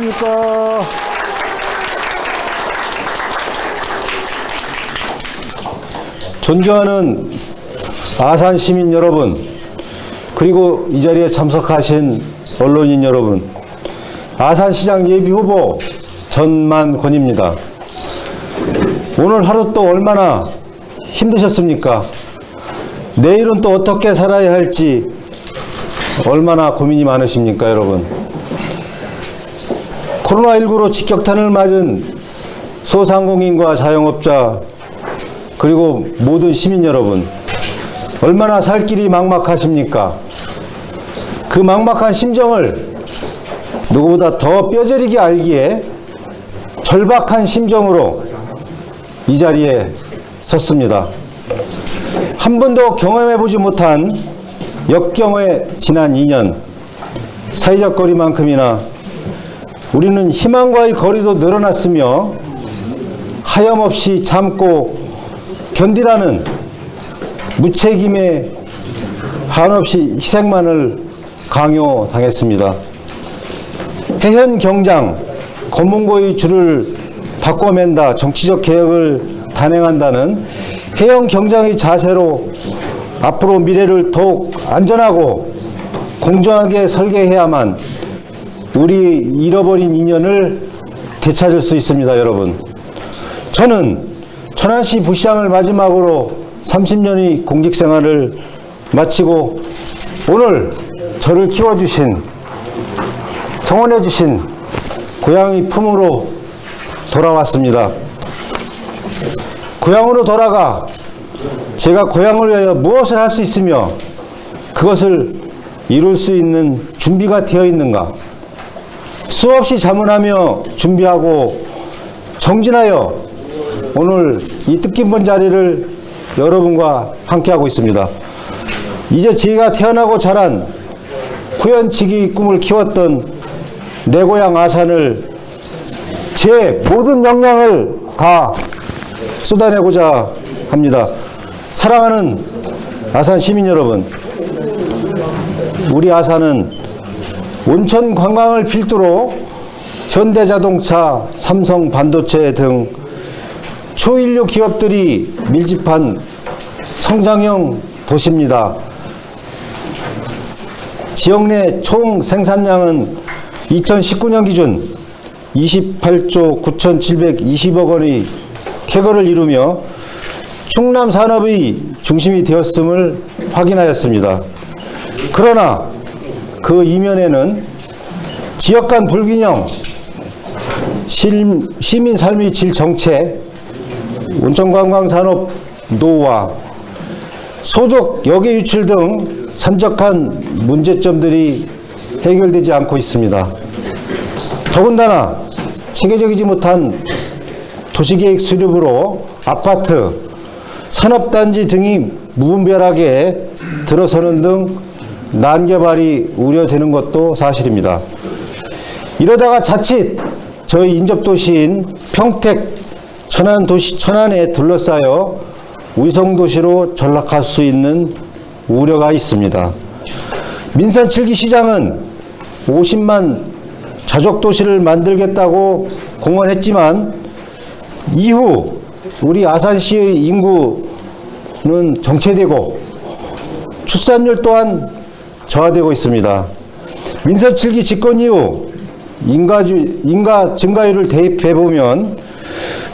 안녕하십니까. 존경하는 아산 시민 여러분, 그리고 이 자리에 참석하신 언론인 여러분, 아산시장 예비 후보 전만권입니다. 오늘 하루 또 얼마나 힘드셨습니까? 내일은 또 어떻게 살아야 할지 얼마나 고민이 많으십니까, 여러분? 코로나19로 직격탄을 맞은 소상공인과 자영업자 그리고 모든 시민 여러분 얼마나 살 길이 막막하십니까? 그 막막한 심정을 누구보다 더 뼈저리게 알기에 절박한 심정으로 이 자리에 섰습니다. 한 번도 경험해보지 못한 역경의 지난 2년 사회적 거리만큼이나 우리는 희망과의 거리도 늘어났으며 하염없이 참고 견디라는 무책임에 한없이 희생만을 강요당했습니다. 해현 경장, 검문고의 줄을 바꿔맨다, 정치적 개혁을 단행한다는 해영 경장의 자세로 앞으로 미래를 더욱 안전하고 공정하게 설계해야만 우리 잃어버린 인연을 되찾을 수 있습니다, 여러분. 저는 천안시 부시장을 마지막으로 30년의 공직 생활을 마치고 오늘 저를 키워주신 성원해주신 고향의 품으로 돌아왔습니다. 고향으로 돌아가 제가 고향을 위하여 무엇을 할 수 있으며 그것을 이룰 수 있는 준비가 되어 있는가? 수없이 자문하며 준비하고 정진하여 오늘 이 뜻깊은 자리를 여러분과 함께하고 있습니다. 이제 제가 태어나고 자란 후연치기 꿈을 키웠던 내 고향 아산을 제 모든 역량을 다 쏟아내고자 합니다. 사랑하는 아산 시민 여러분, 우리 아산은 온천 관광을 필두로 현대자동차, 삼성 반도체 등 초인류 기업들이 밀집한 성장형 도시입니다. 지역 내 총 생산량은 2019년 기준 28조 9,720억 원의 쾌거를 이루며 충남 산업의 중심이 되었음을 확인하였습니다. 그러나 그 이면에는 지역 간 불균형, 실- 시민 삶의 질 정체, 온천관광산업 노후화, 소득 역외 유출 등 산적한 문제점들이 해결되지 않고 있습니다. 더군다나 체계적이지 못한 도시계획 수립으로 아파트, 산업단지 등이 무분별하게 들어서는 등 난개발이 우려되는 것도 사실입니다. 이러다가 자칫 저희 인접도시인 평택 천안 도시 천안에 둘러싸여 위성 도시로 전락할 수 있는 우려가 있습니다. 민선 7기 시장은 50만 자족 도시를 만들겠다고 공언했지만 이후 우리 아산시의 인구는 정체되고 출산율 또한 저하되고 있습니다. 민선 7기 집권 이후 인가주, 인가 증가율을 대입해 보면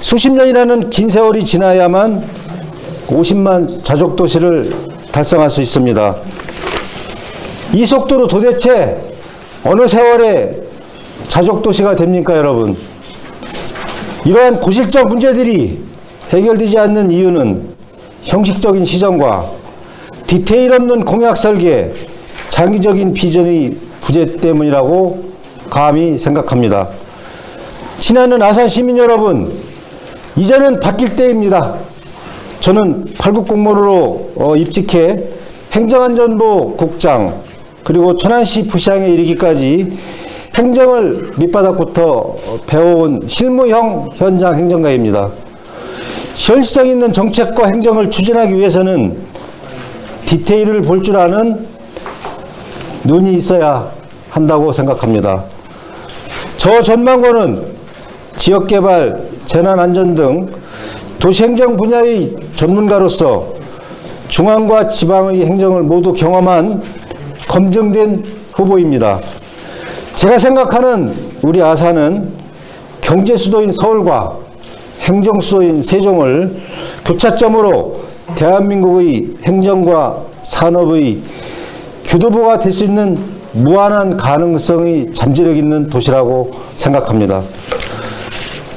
수십 년이라는 긴 세월이 지나야만 50만 자족 도시를 달성할 수 있습니다. 이 속도로 도대체 어느 세월에 자족 도시가 됩니까, 여러분? 이러한 고질적 문제들이 해결되지 않는 이유는 형식적인 시정과 디테일 없는 공약 설계, 장기적인 비전의 부재 때문이라고 감히 생각합니다. 친하는 아산 시민 여러분, 이제는 바뀔 때입니다. 저는 8급 공무원으로 어, 입직해 행정안전부 국장 그리고 천안시 부시장에 이르기까지 행정을 밑바닥부터 어, 배워온 실무형 현장 행정가입니다. 현실성 있는 정책과 행정을 추진하기 위해서는 디테일을 볼 줄 아는 눈이 있어야 한다고 생각합니다. 저 전망고는 지역개발, 재난안전 등 도시행정 분야의 전문가로서 중앙과 지방의 행정을 모두 경험한 검증된 후보입니다. 제가 생각하는 우리 아산은 경제 수도인 서울과 행정 수도인 세종을 교차점으로 대한민국의 행정과 산업의 교두보가 될 수 있는 무한한 가능성이 잠재력 있는 도시라고 생각합니다.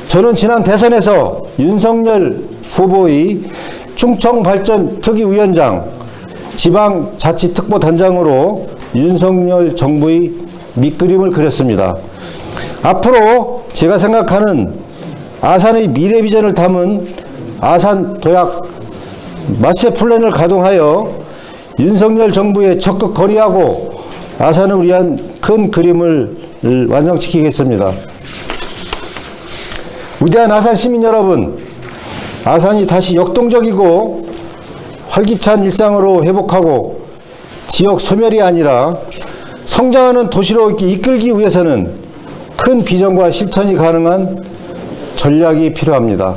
저는 지난 대선에서 윤석열 후보의 충청 발전 특위위원장, 지방자치특보단장으로 윤석열 정부의 밑그림을 그렸습니다. 앞으로 제가 생각하는 아산의 미래 비전을 담은 아산 도약 마스터 플랜을 가동하여 윤석열 정부에 적극 거리하고 아산을 위한 큰 그림을 완성시키겠습니다. 위대한 아산 시민 여러분, 아산이 다시 역동적이고 활기찬 일상으로 회복하고 지역 소멸이 아니라 성장하는 도시로 이끌기 위해서는 큰 비전과 실천이 가능한 전략이 필요합니다.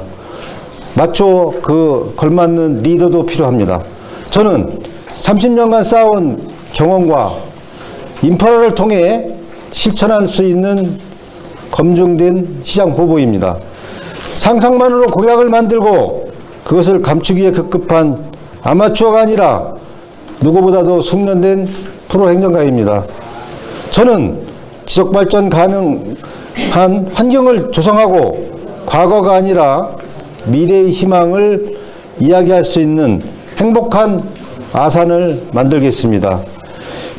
맞춰 그 걸맞는 리더도 필요합니다. 저는 30년간 쌓아온 경험과 인프라를 통해 실천할 수 있는 검증된 시장 후보입니다. 상상만으로 공약을 만들고 그것을 감추기에 급급한 아마추어가 아니라 누구보다도 숙련된 프로 행정가입니다. 저는 지속 발전 가능한 환경을 조성하고 과거가 아니라 미래의 희망을 이야기할 수 있는 행복한 아산을 만들겠습니다.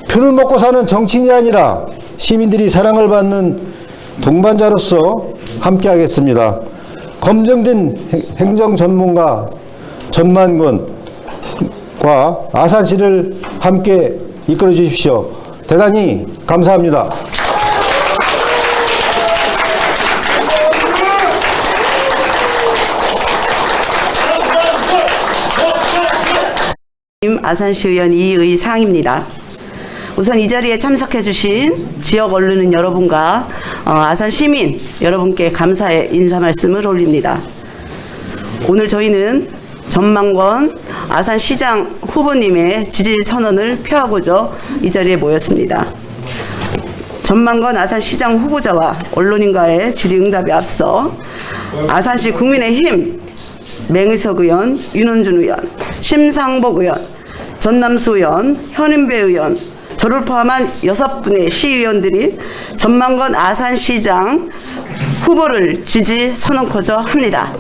표를 먹고 사는 정치인이 아니라 시민들이 사랑을 받는 동반자로서 함께하겠습니다. 검증된 행정 전문가 전만권과 아산시를 함께 이끌어 주십시오. 대단히 감사합니다. 아산시 의원 이의 사항입니다. 우선 이 자리에 참석해 주신 지역 언론인 여러분과 어, 아산 시민 여러분께 감사의 인사 말씀을 올립니다. 오늘 저희는 전망권 아산시장 후보님의 지지 선언을 표하고자 이 자리에 모였습니다. 전망건 아산시장 후보자와 언론인과의 질의응답에 앞서 아산시 국민의힘 맹의석 의원, 윤원준 의원, 심상복 의원, 전남수 의원, 현인배 의원, 저를 포함한 여섯 분의 시의원들이 전망건 아산시장 후보를 지지 선언코저 합니다.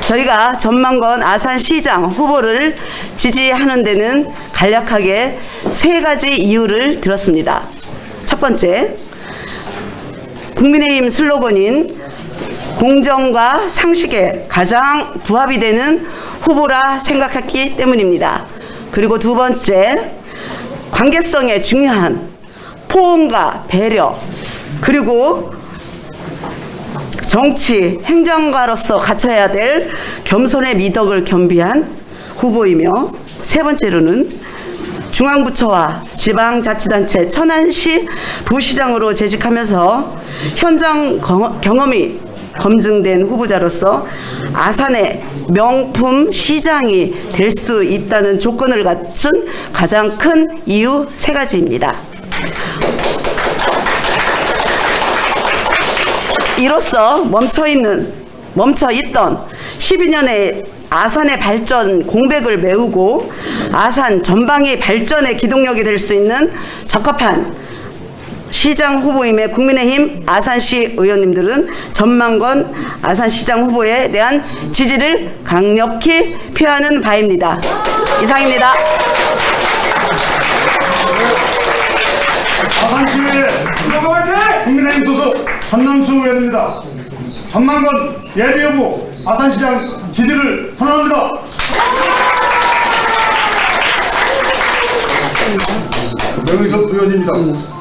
저희가 전망건 아산시장 후보를 지지하는 데는 간략하게 세 가지 이유를 들었습니다. 첫 번째, 국민의힘 슬로건인 공정과 상식에 가장 부합이 되는 후보라 생각했기 때문입니다. 그리고 두 번째, 관계성에 중요한 포옹과 배려, 그리고 정치 행정가로서 갖춰야 될 겸손의 미덕을 겸비한 후보이며 세 번째로는 중앙부처와 지방자치단체 천안시 부시장으로 재직하면서 현장 경- 경험이 검증된 후보자로서 아산의 명품 시장이 될 수 있다는 조건을 갖춘 가장 큰 이유 세 가지입니다. 이로써 멈춰 있는 멈춰 있던 12년의 아산의 발전 공백을 메우고 아산 전방의 발전의 기동력이 될 수 있는 적합한 시장 후보임의 국민의힘 아산시 의원님들은 전망건 아산시장 후보에 대한 지지를 강력히 표하는 바입니다. 이상입니다. 아산시의 국민의힘 소속 전남수 의원입니다. 전망건 예비 후보 아산시장 지지를 선언합니다. 명의석 의원입니다.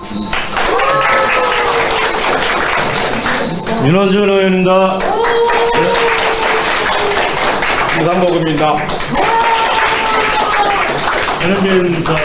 윤원준 의원입니다. 이상복입니다. 전현재입니다.